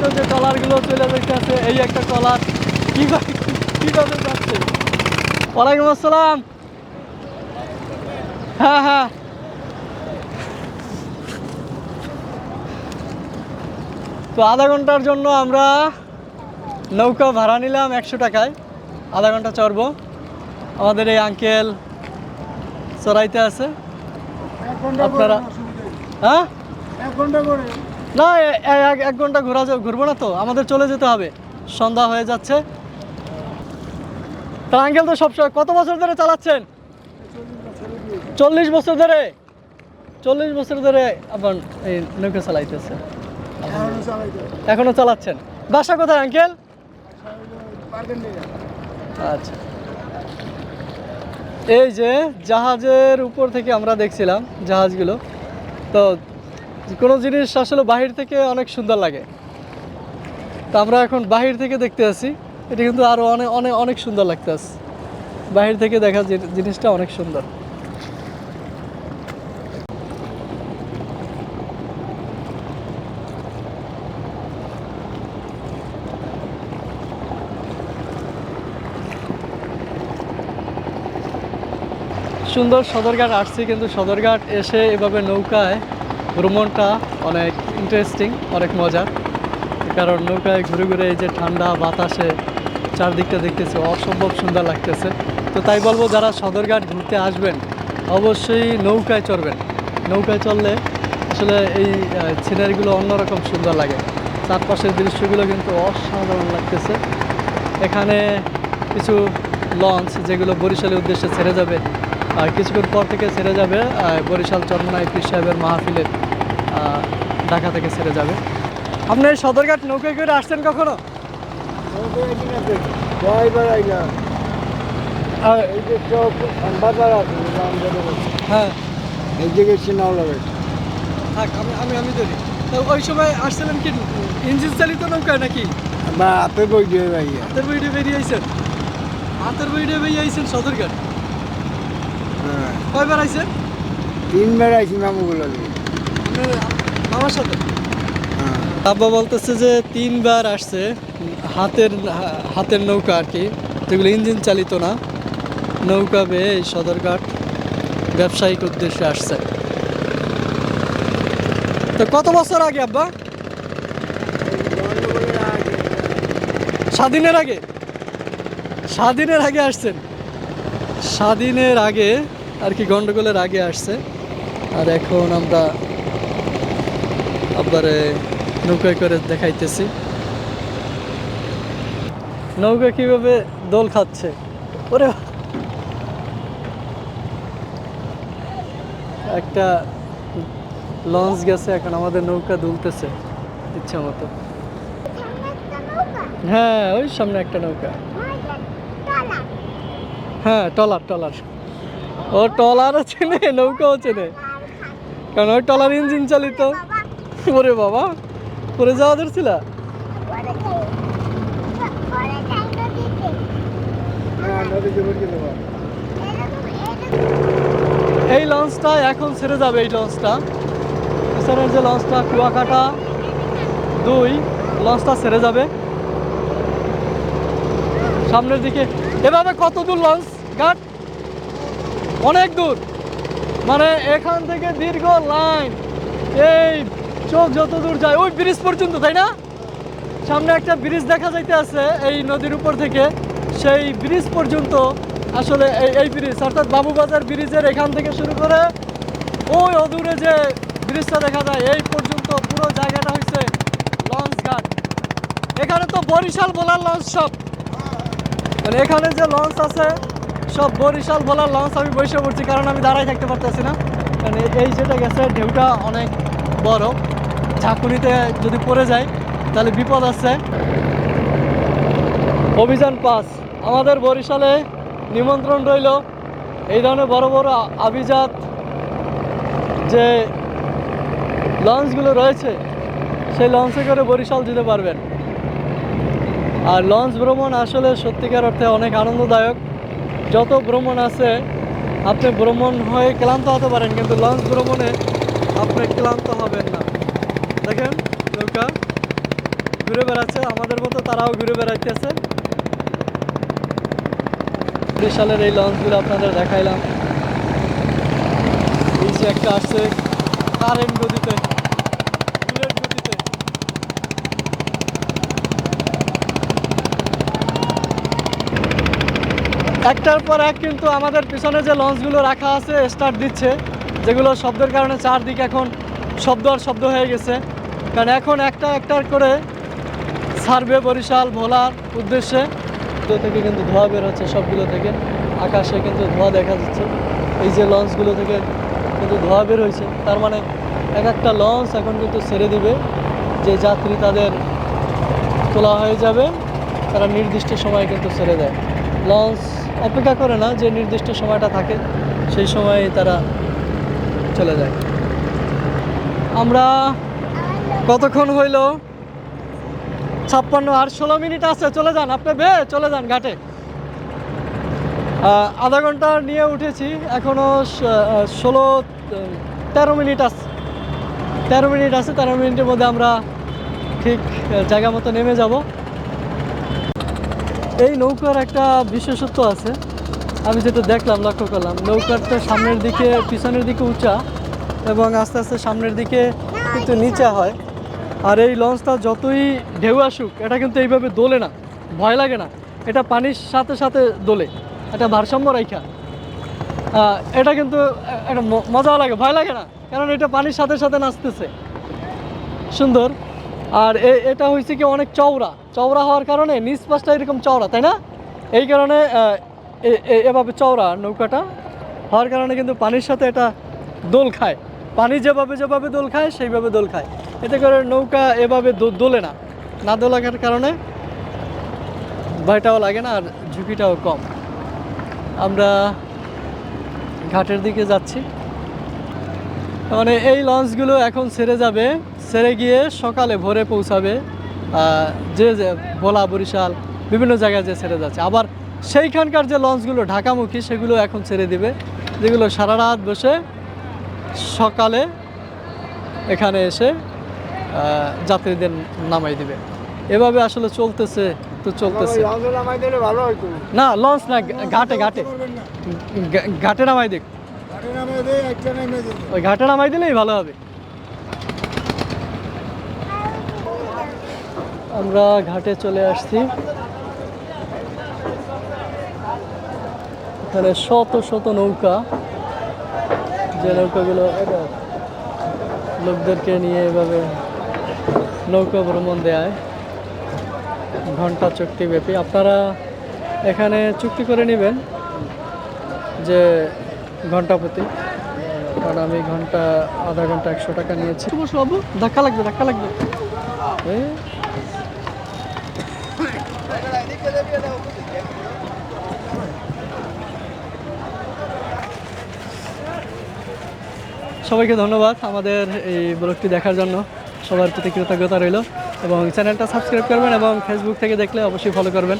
মাত্র যে ট্রলারগুলো চলে যাইতেছে এই একটা ট্রলার কীভাবে কীভাবে যাচ্ছে? ওয়ালাইকুম আসসালাম। হ্যাঁ হ্যাঁ। তো আধা ঘণ্টার জন্য আমরা নৌকা ভাড়া নিলাম একশো টাকায়। আধা ঘণ্টা চড়বো। আমাদের এই আঙ্কেল চড়াইতে আছে। আপনারা হ্যাঁ? এক ঘণ্টা করে। না এক- ঘণ্টা ঘোরা ঘুরবো না তো, আমাদের চলে যেতে হবে। সন্ধ্যা হয়ে যাচ্ছে। তা আঙ্কেল তো সবসময় কত বছর ধরে চালাচ্ছেন? চল্লিশ বছর ধরে। চল্লিশ বছর ধরে আপনার এই নৌকা চালাইতেছে। এখনও চালাচ্ছেন। বাসা কোথায়, আঙ্কেল? আচ্ছা। এই যে জাহাজের উপর থেকে আমরা দেখছিলাম জাহাজগুলো। তো কোনো জিনিস আসলে বাহির থেকে অনেক সুন্দর লাগে। তো আমরা এখন বাহির থেকে দেখতে আসি এটা কিন্তু আরও অনেক অনেক অনেক সুন্দর লাগতে আছে। বাহির থেকে দেখা জিনিসটা অনেক সুন্দর। সুন্দর সদরঘাট আসছি কিন্তু সদরঘাট এসে এভাবে নৌকায় ভ্রমণটা অনেক ইন্টারেস্টিং অনেক মজার। কারণ নৌকায় ঘুরে ঘুরে এই যে ঠান্ডা বাতাসে চারদিকটা দেখতেছে, অসম্ভব সুন্দর লাগতেছে। তো তাই বলব, যারা সদরঘাট ঘুরতে আসবেন, অবশ্যই নৌকায় চড়বেন। নৌকায় চললে আসলে এই সিনারিগুলো অন্যরকম সুন্দর লাগে। চারপাশের দৃশ্যগুলো কিন্তু অসাধারণ লাগতেছে। এখানে কিছু লঞ্চ, যেগুলো বরিশালের উদ্দেশ্যে ছেড়ে যাবে কিছুক্ষণ পর থেকে ছেড়ে যাবে বরিশাল চরমনাই পীর সাহেবের মাহফিলের ঢাকা থেকে ছেড়ে যাবে। আপনি সদরঘাট নৌকায় করে আসছেন কখনো? হ্যাঁ। আমি আমি আমি ধরি। ওই সময় আসছিলেন কি? ইঞ্জিন চালিত নৌকায় নাকি? বই দিয়ে হাতের বইটে বেরিয়ে আইছেন? হাতের বেরিয়ে আইছেন সদরঘাট? কয়বার আইছেন? তিনবার আইছি মামুগুলো মামার সাথে? হ্যাঁ। আব্বা বলতেছে যে তিনবার আসছে হাতের হাতের নৌকা আর কি। যেগুলো ইঞ্জিন চালিত না। নৌকা বেয়ে এই সদরঘাট ব্যবসায়িক উদ্দেশ্যে আসছে। তো কত বছর আগে আব্বা? স্বাধীনের আগে? স্বাধীনের আগে আসছেন? স্বাধীনের আগে আর কি গন্ডগোলের আগে আসছে। আর এখন আমরা আবারে নৌকায় করে দেখাইতেছি। নৌকা কীভাবে দোল খাচ্ছে? ওরে একটা লঞ্চ গেছে, এখন আমাদের নৌকা দুলতেছে, ইচ্ছা মতো। হ্যাঁ ওই সামনে একটা নৌকা। হ্যাঁ টলার টলার। ও টলারও চেনে, নৌকাও চেনে। কারণ ওই টলার ইঞ্জিন চালিত। ওরে বাবা পরে যাওয়া ধরছিল এই লঞ্চটা এখন ছেড়ে যাবে, এই লঞ্চটা। পিছনের যে লঞ্চটা, কুয়াকাটা দুই, লঞ্চটা ছেড়ে যাবে। সামনের দিকে। এভাবে কত দূর লঞ্চ? ঘাট? অনেক দূর। মানে এখান থেকে দীর্ঘ লাইন। এই চোখ যত দূর যায়, ওই ব্রিজ পর্যন্ত, তাই না? সামনে একটা ব্রিজ দেখা যাইতে আছে এই নদীর উপর থেকে। সেই ব্রিজ পর্যন্ত আসলে এই এই ব্রিজ অর্থাৎ বাবুবাজার ব্রিজের এখান থেকে শুরু করে ওই অদূরে যে ব্রিজটা দেখা যায়, এই পর্যন্ত পুরো জায়গাটা হচ্ছে লঞ্চ ঘাট। এখানে তো বরিশাল বলার লঞ্চ সব। মানে এখানে যে লঞ্চ আছে সব বরিশাল বলার লঞ্চ আমি বসে পড়ছি, কারণ আমি দাঁড়াই থাকতে পারতেছি না। কারণ এই- যেটা গেছে, ঢেউটা অনেক বড়। ঝাঁকুনিতে যদি পড়ে যায়, তাহলে বিপদ আছে। অভিযান পাস। আমাদের বরিশালে নিমন্ত্রণ রইল। এই ধরনের বড় বড় আভিজাত যে লঞ্চগুলো রয়েছে, সেই লঞ্চে করে বরিশাল যেতে পারবেন। আর লঞ্চ ভ্রমণ আসলে সত্যিকার অর্থে অনেক আনন্দদায়ক। যত ভ্রমণ আছে, আপনি ভ্রমণ হয়ে ক্লান্ত হতে পারেন, কিন্তু লঞ্চ ভ্রমণে আপনি ক্লান্ত হবেন না। দেখেন, নৌকা ঘুরে বেড়াচ্ছে, আমাদের মতো তারাও ঘুরে বেড়াইতেছে। বিশালের এই লঞ্চগুলো আপনাদের দেখাইলাম। এই যে একটা আসছে কারেন্ট বুলেট গতিতে একটার পর এক কিন্তু আমাদের পিছনে যে লঞ্চগুলো রাখা আছে স্টার্ট দিচ্ছে, যেগুলো শব্দের কারণে চারদিক এখন শব্দ আর শব্দ হয়ে গেছে। কারণ এখন একটা একটার করে সার্ভে, বরিশাল, ভোলার উদ্দেশ্যে থেকে কিন্তু ধোঁয়া বের হচ্ছে সবগুলো থেকে। আকাশে কিন্তু ধোঁয়া দেখা যাচ্ছে। এই যে লঞ্চগুলো থেকে কিন্তু ধোঁয়া বের হয়েছে। তার মানে এক একটা লঞ্চ এখন কিন্তু ছেড়ে দিবে। যে যাত্রী তাদের তোলা হয়ে যাবে, তারা নির্দিষ্ট সময় কিন্তু ছেড়ে দেয়। লঞ্চ অপেক্ষা করে না, যে নির্দিষ্ট সময়টা থাকে, সেই সময় তারা চলে যায়। আমরা কতক্ষণ হইল? ছাপ্পান্ন আর ষোলো মিনিট আছে, চলে যান, আপনি বে, চলে যান ঘাটে। আধা ঘণ্টা নিয়ে উঠেছি এখনও ষোলো তেরো মিনিট আছে। তেরো মিনিট আছে, তেরো মিনিটের মধ্যে আমরা ঠিক জায়গা মতো নেমে যাব। এই নৌকার একটা বিশেষত্ব আছে। আমি যেটা দেখলাম, লক্ষ্য করলাম। নৌকারটা সামনের দিকে, পিছনের দিকে উঁচা এবং আস্তে আস্তে সামনের দিকে কিন্তু নিচা হয়। আর এই লঞ্চটা যতই ঢেউ আসুক, এটা কিন্তু এইভাবে দোলে না। ভয় লাগে না। এটা পানির সাথে সাথে দোলে। এটা ভারসাম্য রাইখা। এটা কিন্তু একটা ম- মজাও লাগে, ভয় লাগে না। কারণ এটা পানির সাথে সাথে নাচতেছে। সুন্দর। আর এটা হয়েছে কি অনেক চওড়া। চওড়া হওয়ার কারণে নিচ পাশটা এরকম চওড়া, তাই না? এই কারণে এভাবে চওড়া নৌকাটা। হওয়ার কারণে কিন্তু পানির সাথে এটা দোল খায়। পানি যেভাবে যেভাবে দোল খায়, সেইভাবে দোল খায়। এতে করে নৌকা এভাবে দোলে না। না দোলার কারণে ভয়টাও লাগে না আর ঝুঁকিটাও কম। আমরা ঘাটের দিকে যাচ্ছি। মানে এই লঞ্চগুলো এখন ছেড়ে যাবে ছেড়ে গিয়ে সকালে ভোরে পৌঁছাবে যে যে ভোলা বরিশাল বিভিন্ন জায়গায় যে ছেড়ে যাচ্ছে। আবার সেইখানকার যে লঞ্চগুলো ঢাকামুখী সেগুলো এখন ছেড়ে দিবে যেগুলো সারা রাত বসে সকালে এখানে এসে যাত্রীদের নামাই দিবে। এভাবে আসলে চলতেছে তো চলতেছে। না লঞ্চ না ঘাটে ঘাটে। ঘাটে নামাই দেখ ওই ঘাটে নামাই দিলেই ভালো হবে। আমরা ঘাটে চলে আসছি। এখানে শত শত নৌকা। যে নৌকাগুলো লোকদেরকে নিয়ে এভাবে নৌকা ভ্রমণ দেয়। ঘণ্টা চুক্তি ব্যাপী আপনারা এখানে চুক্তি করে নেবেন যে ঘণ্টা প্রতি। কারণ আমি ঘণ্টা আধা ঘণ্টা একশো টাকা নিয়েছি। বসো বাবু ধাক্কা লাগবে ধাক্কা লাগবে। সবাইকে ধন্যবাদ আমাদের এই ব্লগটি দেখার জন্য। সবার প্রতি কৃতজ্ঞতা রইল। এবং চ্যানেলটা সাবস্ক্রাইব করবেন এবং ফেসবুক থেকে দেখলে অবশ্যই ফলো করবেন।